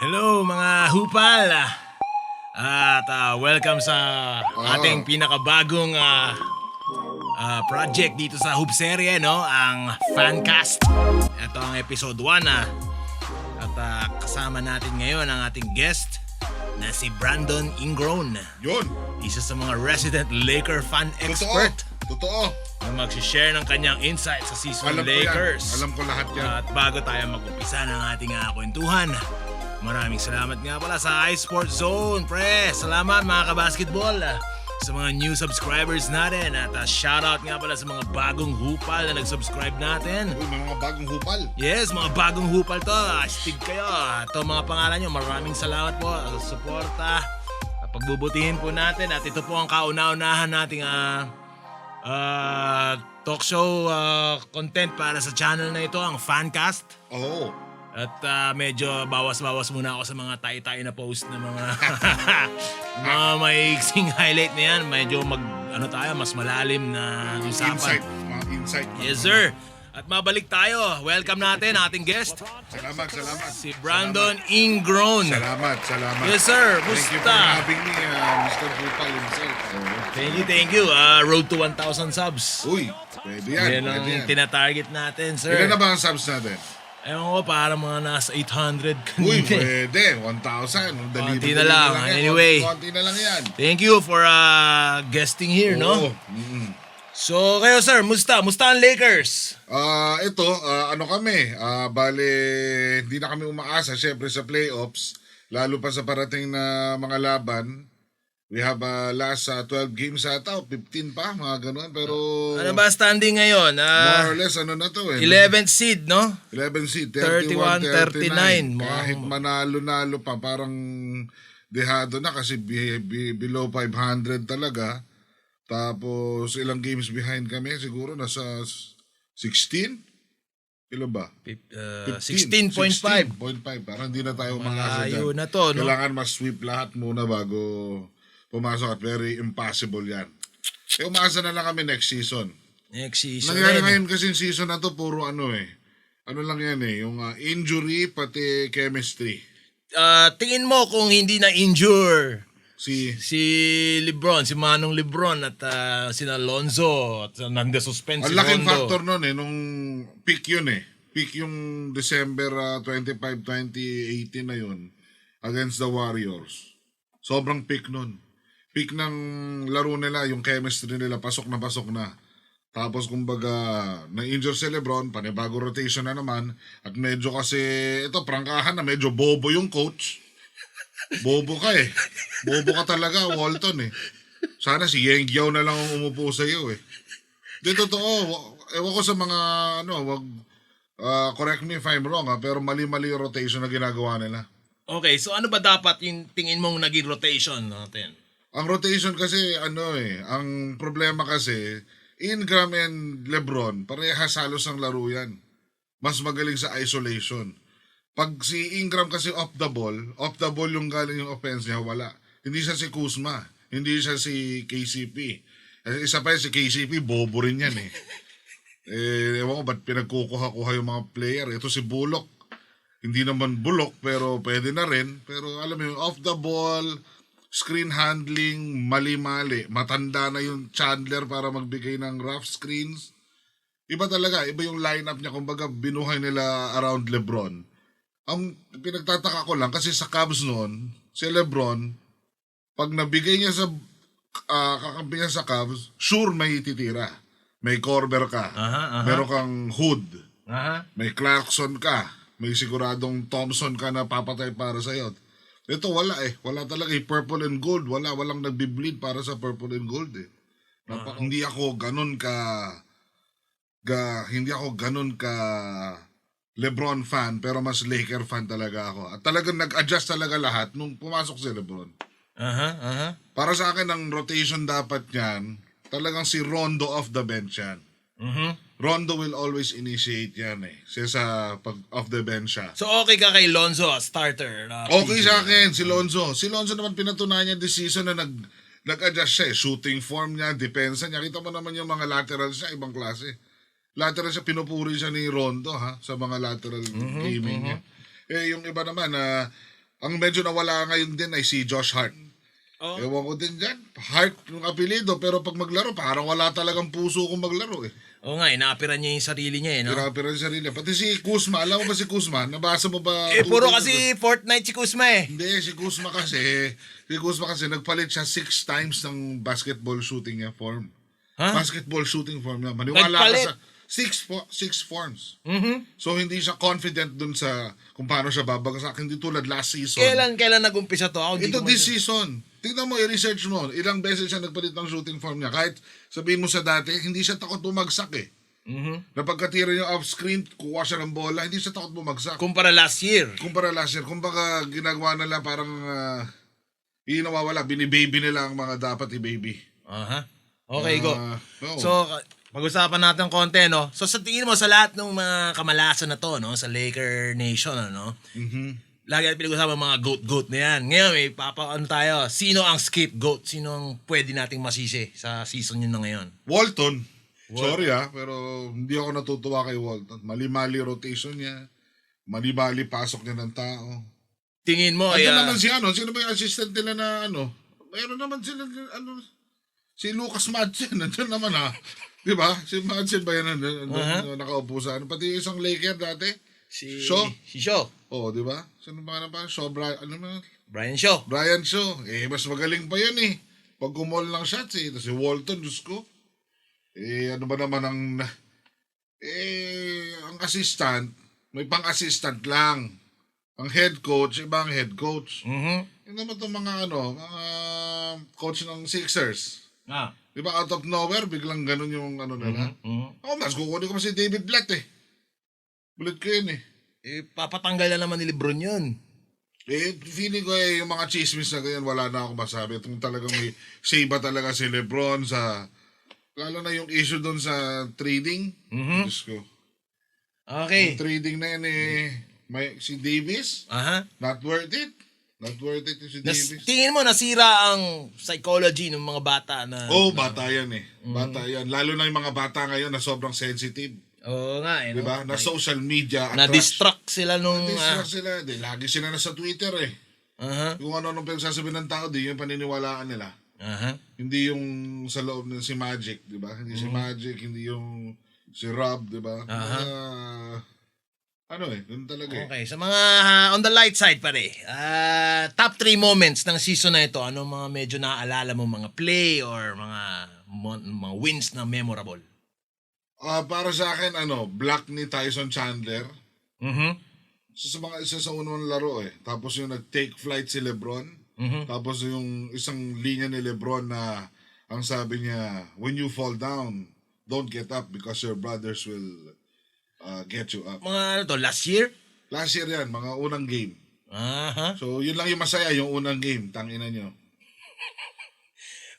Hello mga hupal! At ah, welcome sa ating pinakabagong ah, ah, project dito sa Hoop Serye, no? Ang Fancast. Ito ang episode 1 ah. At ah, kasama natin ngayon ang ating guest na si Brandon Ingrown. Yun. Isa sa mga resident Laker fan Totoo. expert Totoo. na mag-share ng kanyang insight sa season Alam ko Lakers. yan. Alam ko lahat yan. At bago tayo mag-umpisa ng ating uh, kwentuhan, maraming salamat nga pala sa iSports Zone, pre. Salamat mga kabasketball sa mga new subscribers natin. At uh, shoutout nga pala sa mga bagong hupal na nag-subscribe natin. Uy, may mga bagong hupal. Yes, mga bagong hupal to. Astig kayo. Ito mga pangalan nyo. Maraming salamat po sa suporta. Ah, Pagbubutihin po natin at ito po ang kauna-unahan nating ah, ah, talk show ah, content para sa channel na ito, ang Fancast. Oo. At ah, medyo bawas-bawas muna ako sa mga tay-tay na post na mga mga maiksing highlight na yan. Medyo mag, ano tayo, mas malalim na usapan. Insight. Mga insight. Yes, sir. At mabalik tayo. Welcome natin ating guest, Salamat, salamat. si Brandon Ingrown. Salamat, salamat. Yes, sir. Thank you for Musta? having me, uh, Mr. Hupal himself. Thank you, thank you. Ah, road to 1,000 subs. Uy, pwede yan. Yan ang tinatarget natin, sir. Ilan na ba ang subs natin? Ewan ko, para mga nasa 800 Uy, kanina. pwede. 1,000. Dali, Konti na lang. yan. Anyway. Konti na lang yan. Thank you for ah, guesting here, Oo. no? Mm-mm. So, kayo, sir, musta? Musta ang Lakers? Ah, ito, ah, ano kami, ah, bale, hindi na kami umaasa, syempre sa playoffs, lalo pa sa parating na mga laban. We have ah, last ah, 12 games ata, o 15 pa, mga ganun. Pero, Ano ba standing ngayon? Ah, more or less, ano na to eh. 11th seed, no? 11 seed, 31, 31, 39. 39. Kahit manalo-nalo pa, parang dehado na kasi bi- bi- below 500 talaga. Tapos, ilang games behind kami, siguro nasa 16? Ilan ba? Fif- uh, 15, 16.5. 16.5. Parang hindi na tayo umakasa Malayo dyan. na to, no? Kailangan mas-sweep lahat muna bago pumasok at very impossible yan. Eh, umaasa na lang kami next season. Next season. Nangyari rin. ngayon kasi season na to, puro ano eh. Ano lang yan eh, yung ah, injury pati chemistry. Ah, tingin mo kung hindi na injure Si si Lebron, si Manong Lebron at ah, si Alonzo at uh, nagda-suspend si ang laking Rondo. factor nun eh, nung peak yun eh. Peak yung December ah, 25, 2018 na yun against the Warriors. Sobrang peak nun. Peak ng laro nila, yung chemistry nila, pasok na pasok na. Tapos kumbaga, na-injure si Lebron, panibago rotation na naman. At medyo kasi, ito, prangkahan na, medyo bobo yung coach. Bobo ka eh. Bobo ka talaga, Walton eh. Sana si Yeng Giao na lang ang umupo sa iyo eh. Di totoo. wa- Ewan ko sa mga, ano, wag, ah, correct me if I'm wrong ha, pero mali-mali rotation na ginagawa nila. Okay, so ano ba dapat yung tingin mong naging rotation natin? Ang rotation kasi, ano eh, ang problema kasi, Ingram and Lebron, parehas halos ang laro yan. Mas magaling sa isolation. Pag si Ingram kasi off the ball, off the ball yung galing yung offense niya, wala. Hindi siya si Kuzma. Hindi siya si KCP. Isa pa yun, si KCP, bobo rin yan eh. eh, ewan ko ba't pinagkukuha-kuha yung mga player. Ito si Bullock. Hindi naman bulok, pero pwede na rin. Pero alam mo yung off the ball, screen handling, mali-mali. Matanda na yung Chandler para magbigay ng rough screens. Iba talaga, iba yung lineup niya. Kumbaga, binuhay nila around Lebron. Ang pinagtataka ko lang, kasi sa Cubs noon, si Lebron, pag nabigay niya sa ah, kakampi niya sa Cubs, sure may titira. May Corber ka. Aha, aha. Meron kang Hood. Aha. May Clarkson ka. May siguradong Thompson ka na papatay para sa'yo. Ito wala eh. Wala talaga eh. Purple and gold. Wala. Walang nagbi-bleed para sa purple and gold eh. Napa- Hindi ako ganun ka... Ga, hindi ako ganun ka LeBron fan pero mas Laker fan talaga ako. At talagang nag-adjust talaga lahat nung pumasok si LeBron. Aha, aha. Para sa akin ang rotation dapat niyan, talagang si Rondo off the bench yan. Mhm. Rondo will always initiate yan eh. Siya sa pag off the bench siya. So okay ka kay Lonzo, starter. na Okay PG. sa akin, si Lonzo. Si Lonzo naman pinatunayan niya this season na nag, nag-adjust siya eh. Shooting form niya, depensa niya. Kita mo naman yung mga laterals niya, ibang klase. Lateral siya, pinupuri siya ni Rondo ha, sa mga lateral gaming niya. Eh, yung iba naman na Ang medyo nawala ngayon din ay si Josh Hart. Oh. Ewan ko din dyan. Hart yung apelido, pero pag maglaro, parang wala talagang puso kung maglaro eh. Oo nga, inaapiran niya yung sarili niya eh, no? Grabe rin sarili. Pati si Kuzma, alam mo ba si Kuzma? Nabasa mo ba? Eh, puro kasi Fortnite si Kuzma eh. Hindi, si Kuzma kasi, si Kuzma kasi nagpalit siya six times ng basketball shooting niya form. Ha? Basketball shooting form niya. Maniwala Nagpalit? ka sa six fo- six forms. Mhm. So hindi siya confident dun sa kung paano siya babagsak. Hindi tulad last season. Kailan, kailan nag-umpisa to? Ako, hindi Ito ko this season. Tingnan mo, i-research mo. Ilang beses siya nagpalit ng shooting form niya. Kahit sabihin mo sa dati, hindi siya takot bumagsak eh. Mhm. Na pagkatira niya off screen, kuha siya ng bola, hindi siya takot bumagsak. Kumpara last year. Kumpara last year, kumbaga ginagawa nila parang uh, hindi nawawala, binibaby nila ang mga dapat i-baby. Aha. Okay, go. Ah, oo. So, pag-usapan natin konti, no? So, sa tingin mo, sa lahat ng mga kamalasan na to, no? Sa Laker Nation, ano? Mhm. Lagi natin pinag-usapan mga goat-goat na yan. Ngayon, may papa, ano tayo? Sino ang scapegoat? Sino ang pwede nating masisi sa season yun na ngayon? Walton. Sorry ah, pero hindi ako natutuwa kay Walton. Mali-mali rotation niya. Mali-mali pasok niya ng tao. Tingin mo, ay, ah, naman si ano, sino ba yung assistant nila na ano? Meron naman sila, ano, si Lucas Madsen, nandiyan naman ha. Di ba? Si Madsen ba yan nandun, Uh-huh. nakaupo sa ano? Pati isang Laker dati. si... Shaw? Si Shaw. Oo, di ba? Sino ba na ba? Shaw, Brian, ano ba? Brian Shaw. Brian Shaw. Eh, mas magaling pa yun eh. Pag kumol ng shots eh. Tapos si Walton, Diyos ko. Eh, ano ba naman ang... Eh, ang assistant, may pang-assistant lang. Ang head coach, iba ang head coach. Mhm. Yun naman itong mga ano, mga coach ng Sixers. Ah. Di ba out of nowhere, biglang ganun yung ano nila. Mhm. Ako, mas kukunin ko pa si David Blatt eh. Bulit ko yun eh. Eh, papatanggal na naman ni Lebron yun. Eh, feeling ko eh, yung mga chismis na ganyan, wala na ako masabi. Itong talagang may ba talaga si Lebron sa... Lalo na yung issue doon sa trading. Mhm. Diyos ko. Okay. Yung trading na yan eh, may, si Davis, Aha. not worth it. Not worth it yung si Nas, Davis. tingin mo nasira ang psychology ng mga bata na... Oh, bata yan eh. Mm. Bata yan. Lalo na yung mga bata ngayon na sobrang sensitive. Oo nga eh. Di ba? Na social media. Na-distract sila nung... Na-distract ah, sila. Di, lagi sila nasa Twitter eh. Aha. Kung ano nung pinagsasabi ng tao, di yung paniniwalaan nila. Aha. Hindi yung sa loob ng si Magic, di ba? Hindi si Magic, hindi yung si Rob, di ba? Aha. Ah, ano eh, ganun talaga eh. Okay, sa mga ah, on the light side pare, ah top 3 moments ng season na ito, ano mga medyo naaalala mo mga play or mga mon- mga wins na memorable? Ah, para sa akin, ano, black ni Tyson Chandler. Mhm. Isa sa mga isa sa unang laro eh. Tapos yung nag-take flight si Lebron. Mhm. Tapos yung isang linya ni Lebron na ang sabi niya, when you fall down, don't get up because your brothers will uh, get you up. Mga ano to, last year? Last year yan, mga unang game. Aha. So, yun lang yung masaya, yung unang game. Tangina nyo.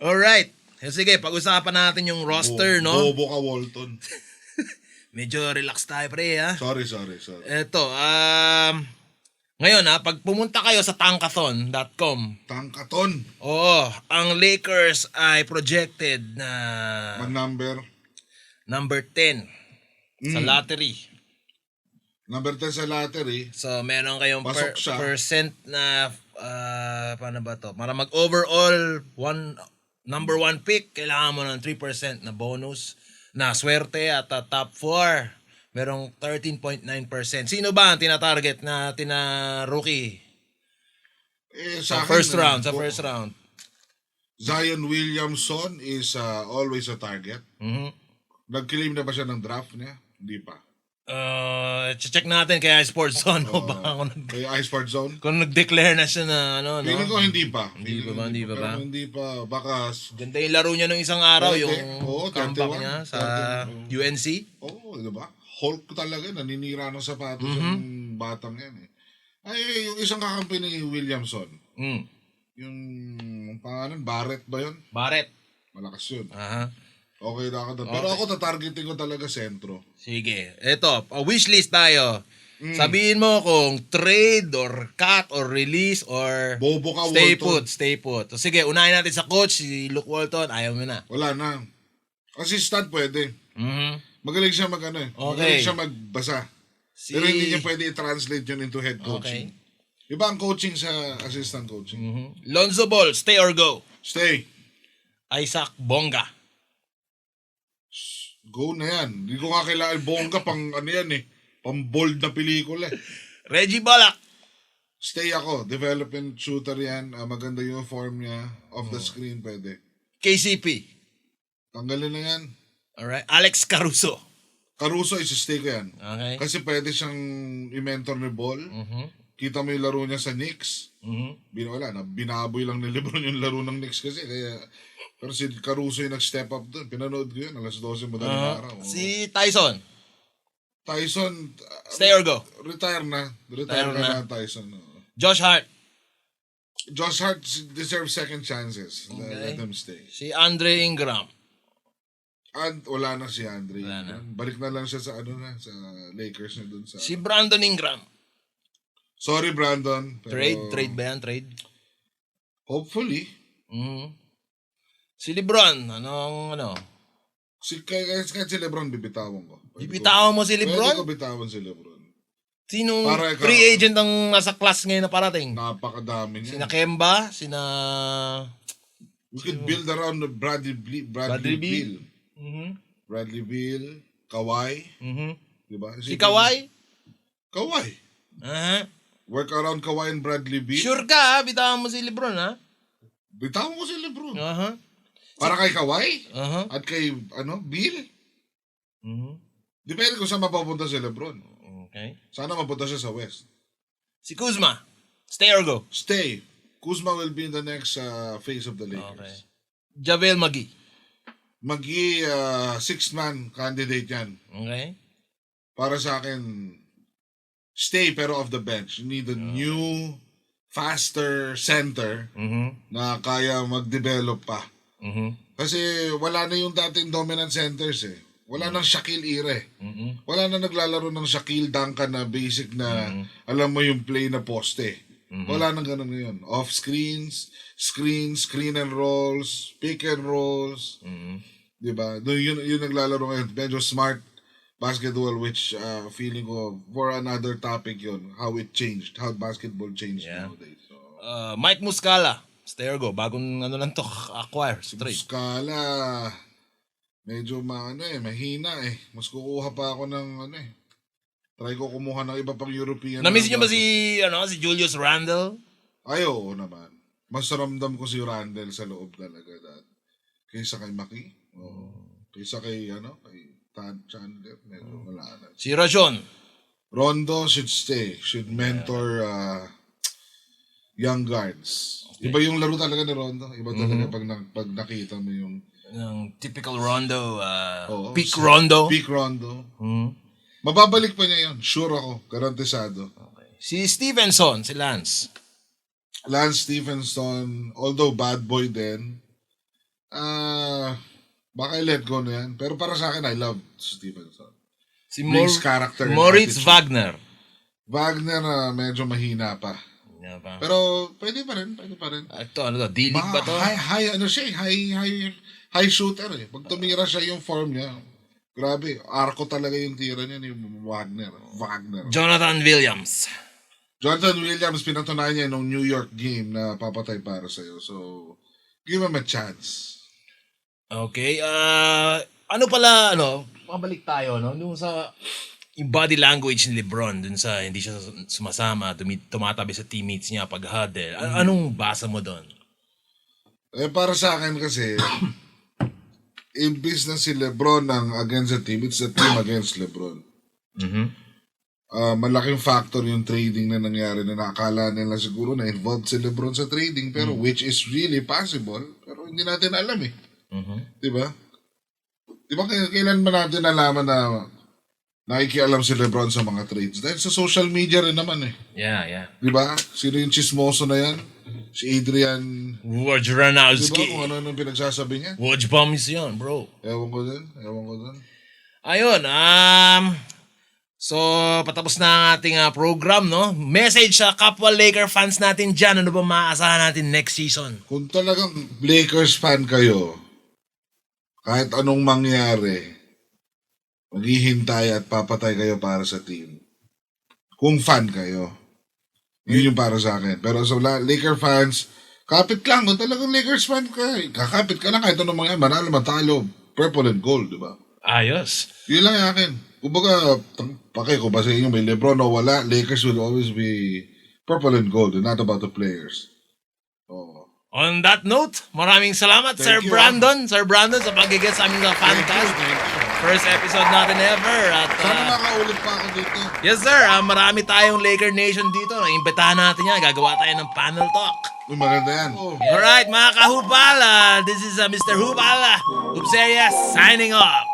Alright. Sige, pag-usapan natin yung roster, no? Bobo ka, Walton. Medyo relax tayo, pre, ha? Sorry, sorry, sorry. Eto, um, ngayon ha, pag pumunta kayo sa tankathon.com, Tangkaton. oo, ang Lakers ay projected na Mag number. number 10 sa Mm. lottery. Number 10 sa lottery. So, meron kayong per- Pasok siya. percent na, ah, paano ba to? Para mag-overall, one, number one pick, kailangan mo ng 3% na bonus na swerte at ah, top 4. Merong 13.9%. Sino ba ang tinatarget na tina rookie Eh, sa sa, akin, first round? Sa first round. Zion Williamson is uh, always a target. Mhm. Nag-claim na ba siya ng draft niya? Hindi pa. Uh, check natin kaya Sports Zone o ba ako nag- Kay Iceport Zone? kung nag-declare na siya na ano, no? Feeling ko hindi pa. Hindi pa ba? Hindi pa ba? Hindi pa. Baka, Ganda yung laro niya nung isang araw, yung Oo, comeback 31. niya sa 31. UNC. oh, di ba? Hulk talaga. Naninira ng sapatos Mhm. yung batang yan eh. Ay, yung isang kakampi ni Williamson. Mm. Yung pangalan, Barrett ba yun? Barrett. Malakas yun. Aha. Okay na ako doon. Pero ako tatargeting ko talaga sentro. Sige. Ito, a wishlist tayo. Mm. Sabihin mo kung trade or cut or release or Bobo ka, stay Walton. put, stay put. So, sige, unahin natin sa coach, si Luke Walton. Ayaw mo na. Wala na. Assistant pwede. Mhm. Magaling siya mag ano eh. Okay. Magaling siya magbasa. Si... Pero hindi niya pwede i-translate yun into head Okay. coaching. Iba ang coaching sa assistant coaching. Mhm. Lonzo Ball, stay or go? Stay. Isaac Bonga. Go na yan. Hindi ko nga kailangan bongga pang ano yan eh. Pang bold na pelikula eh. Reggie Bullock. Stay ako. Development shooter yan. Ah, maganda yung form niya. Off the screen pwede. KCP. Tanggalin na yan. Alright. Alex Caruso. Caruso is stay ko yan. Okay. Kasi pwede siyang i-mentor ni Ball. Mhm. Kita mo yung laro niya sa Knicks. Mhm. Bin, wala na. Binaboy lang ni Lebron yung laro ng Knicks kasi. Kaya, pero si Caruso yung nag-step up doon. Pinanood ko yun. Alas 12 madaling Ah, araw. Oo. si Tyson. Tyson, Stay or go? retire na. Retire Retire na. na, na Tyson. oo. Josh Hart. Josh Hart deserves second chances. Okay. Let him stay. Si Andre Ingram. And wala na si Andre. Wala na. Balik na lang siya sa ano na, sa Lakers na dun sa... Si Brandon Ingram. Sorry Brandon. Pero Trade? Trade ba yan? Trade? Hopefully. Mhm. Si Lebron. Anong ano? Si, kahit, kahit si Lebron bibitawan ko. Pwede Bibitawan mo si ko- Pwede ko Lebron? bitawan si Lebron. Sinong Para ikaw- free agent ang nasa class ngayon na parating? Napakadami niya. Sina Kemba? Sina... We could build around the Bradley, Ble- Bradley Bradley, Beal. Mhm. Bradley Beal. Kawhi. Mhm. Diba? Si Kawhi? Kawhi. Aha. Work around Kawhi and Bradley Beal. Sure ka, ha? bitawan mo si Lebron, ha? Bitawan ko si Lebron. Aha. Para kay Kawhi Aha. at kay ano, Bill. Mhm. Depende kung saan mapapunta si Lebron. Okay. Sana mapunta siya sa West. Si Kuzma. Stay or go? Stay. Kuzma will be in the next uh, phase of the Okay. Lakers. Javel Magi. Magi uh, sixth man candidate yan. Okay. Para sa akin, stay pero off the bench. You need a new, faster center Mhm. na kaya mag-develop pa. Mhm. Kasi wala na yung dating dominant centers eh. Wala nang Shaquille Ire. Mhm. Wala na naglalaro ng Shaquille Duncan na basic na alam mo yung play na poste. Wala nang ganun ngayon. Off screens, screens, screen and rolls, pick and rolls. Mhm. Di ba? Doon yun, yun naglalaro ngayon. Medyo smart basketball which uh, feeling ko for another topic yun. How it changed. How basketball changed Yeah. nowadays. So, Uh, Mike Muscala. Stay or go? Bagong ano lang to, acquire, straight. Skala, medyo maano eh, mahina eh. Mas kukuha pa ako ng ano eh. Try ko kumuha ng iba pang European. Na-miss na niyo ba si, ano, si Julius Randle? Ay, oo naman. Mas ramdam ko si Randall sa loob talaga. Dad. Kaysa kay Maki. Oo. Kaysa kay, ano, kay Tad Chandler. Medyo wala na. Si Rajon. Rondo should stay. Should mentor uh, young guards. Iba yung laro talaga ni Rondo. Iba talaga pag, na- pag nakita mo yung Yung typical Rondo, uh, Oo, peak si- Rondo. peak Rondo. Mhm. Mababalik pa niya yun. Sure ako. Garantisado. Okay. Si Stevenson, si Lance. Lance Stephenson, although bad boy din, ah baka i-let go na yan. Pero para sa akin, I love Stephenson. Si Mor- Moritz. Wagner. Wagner, ah, medyo mahina pa. Ano ba? Pero pwede pa rin, pwede pa rin. Ah, Ito, ano to? D-League ba Mga to? high, high, ano siya, eh, high, high, high shooter eh. Pag tumira siya yung form niya, grabe, arko talaga yung tira niya ni Wagner. Wagner. Jonathan Williams. Jonathan Williams, pinatunayan niya nung New York game na papatay para sa'yo. So, give him a chance. Okay, ah ano pala, ano, mabalik tayo, no? Yung sa yung body language ni Lebron dun sa hindi siya sumasama, tumi- tumatabi sa teammates niya pag huddle. Mm. An- anong basa mo doon? Eh, para sa akin kasi, imbis na si Lebron ang against the team, it's the team against Lebron. Mhm. Ah, malaking factor yung trading na nangyari na nakakala nila siguro na involved si Lebron sa trading pero which is really possible pero hindi natin alam eh. Mhm. Di ba? Di ba kailan ba natin nalaman na nakikialam si Lebron sa mga trades? Dahil sa social media rin naman eh. Yeah, yeah. Di ba? Sino yung chismoso na yan? Si Adrian, Woj di ba? Kung ano nung pinagsasabi niya. Woj bombs yun, bro. Ewan ko dun. Ewan ko dun. Ayun, um, so patapos na ang ating ah, program, no? Message sa kapwa Laker fans natin dyan. Ano ba maaasahan natin next season? Kung talagang Lakers fan kayo, kahit anong mangyari, maghihintay at papatay kayo para sa team. Kung fan kayo. Yun yung para sa akin. Pero sa la- Laker fans, kapit lang. Kung talagang Lakers fan ka, kakapit ka lang kahit anong mga manalo, matalo. Purple and gold, di ba? Ayos. Yun lang yung akin. Kumbaga, pake ko ba sa inyo, may Lebron o wala, Lakers will always be purple and gold and not about the players. Oh. On that note, maraming salamat Thank Sir you, Brandon, Sir Brandon sa pag-guest sa amin sa Thank you, thank you. First episode natin ever. At, Sana ah, makaulit pa ako dito. yes sir, ah, marami tayong Laker Nation dito. Imbitahan natin yan. Gagawa tayo ng panel talk. Uy, maganda yan. Alright, mga kahupal, ah, this is uh, Mr. Hupal, uh, Hupseria signing off.